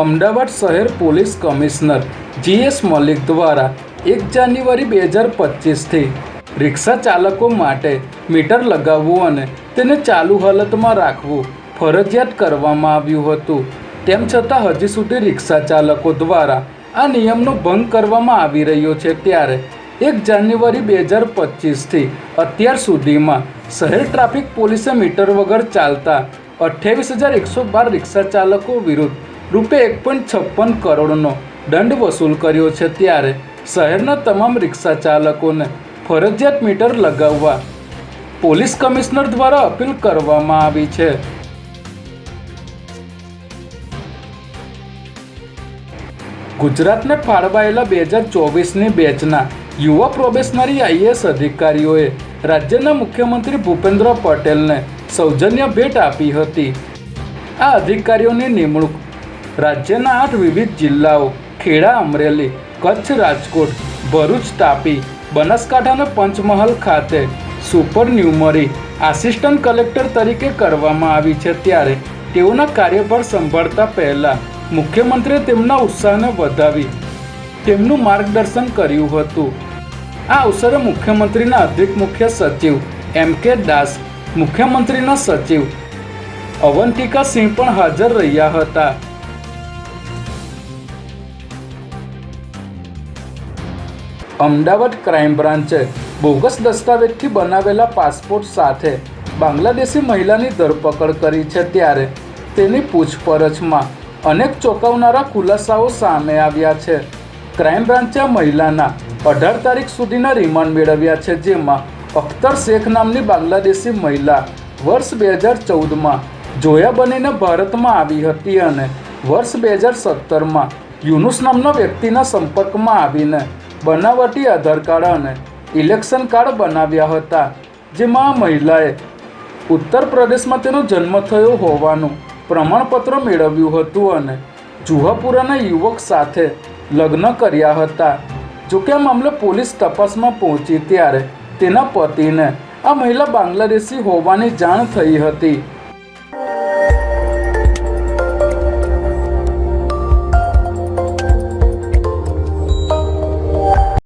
અમદાવાદ શહેર police commissioner GS Malik દ્વારા એક જાન્યુઆરી બે હજાર પચીસથી રિક્ષા ચાલકો માટે મીટર લગાવવું અને તેને ચાલુ હાલતમાં રાખવું ફરજિયાત કરવામાં આવ્યું હતું. તેમ છતાં હજી સુધી રિક્ષા ચાલકો દ્વારા આ નિયમનો ભંગ કરવામાં આવી રહ્યો છે ત્યારે એક જાન્યુઆરી બે હજાર પચીસથી અત્યાર સુધીમાં શહેર ટ્રાફિક પોલીસે મીટર વગર ચાલતા અઠ્યાવીસ હજાર એકસો બાર રિક્ષા ચાલકો વિરુદ્ધ રૂપે એક પોઈન્ટ છપ્પન કરોડનો દંડ વસૂલ કર્યો છે ત્યારે શહેરના તમામ રિક્ષા ચાલકોને ફરજિયાત મીટર લગાવવા પોલીસ કમિશનર દ્વારા અપીલ કરવામાં આવી છે. ગુજરાતને ફાળવાયેલા બે હજાર ચોવીસની બેચના યુવા પ્રોબેશનરી આઈએએસ અધિકારીઓએ રાજ્યના મુખ્યમંત્રી ભૂપેન્દ્ર પટેલને સૌજન્ય ભેટ આપી હતી. આ અધિકારીઓની નિમણૂક રાજ્યના આઠ વિવિધ જિલ્લાઓ, ખેડા, અમરેલી, કચ્છ, રાજકોટ, ભરૂચ, તાપી, બનાસકાંઠા અને પંચમહાલ ખાતે સુપર ન્યુમરી આસિસ્ટન્ટ કલેક્ટર તરીકે કરવામાં આવી છે. ત્યારે તેઓના કાર્યભાર સંભાળતા પહેલાં મુખ્યમંત્રીએ તેમના ઉત્સાહને વધાવી તેમનું માર્ગદર્શન કર્યું હતું. આ અવસરે મુખ્યમંત્રીના અધિક મુખ્ય સચિવ એમ કે દાસ, મુખ્યમંત્રીના સચિવ અવંતિકા સિંહ પણ હાજર રહ્યા હતા. અમદાવાદ ક્રાઇમ બ્રાન્ચે બોગસ દસ્તાવેજથી બનાવેલા પાસપોર્ટ સાથે બાંગ્લાદેશી મહિલાની ધરપકડ કરી છે ત્યારે તેની પૂછપરછમાં અનેક ચોંકાવનારા ખુલાસાઓ સામે આવ્યા છે. ક્રાઇમ બ્રાન્ચે મહિલાના અઢાર તારીખ સુધીના રિમાન્ડ મેળવ્યા છે, જેમાં અખ્તર શેખ નામની બાંગ્લાદેશી મહિલા વર્ષ બે હજાર ચૌદમાં જોયા બનીને ભારતમાં આવી હતી અને વર્ષ બે હજાર સત્તરમાં યુનુસ નામના વ્યક્તિના સંપર્કમાં આવીને બનાવટી આધાર કાર્ડ અને ઇલેક્શન કાર્ડ બનાવ્યા હતા, જેમાં આ મહિલાએ ઉત્તર પ્રદેશમાં તેનો જન્મ થયો હોવાનું પ્રમાણપત્ર મેળવ્યું હતું અને જુહાપુરાના યુવક સાથે લગ્ન કર્યા હતા. જોકે આ મામલે પોલીસ તપાસમાં પહોંચી ત્યારે તેના પતિને આ મહિલા બાંગ્લાદેશી હોવાની જાણ થઈ હતી.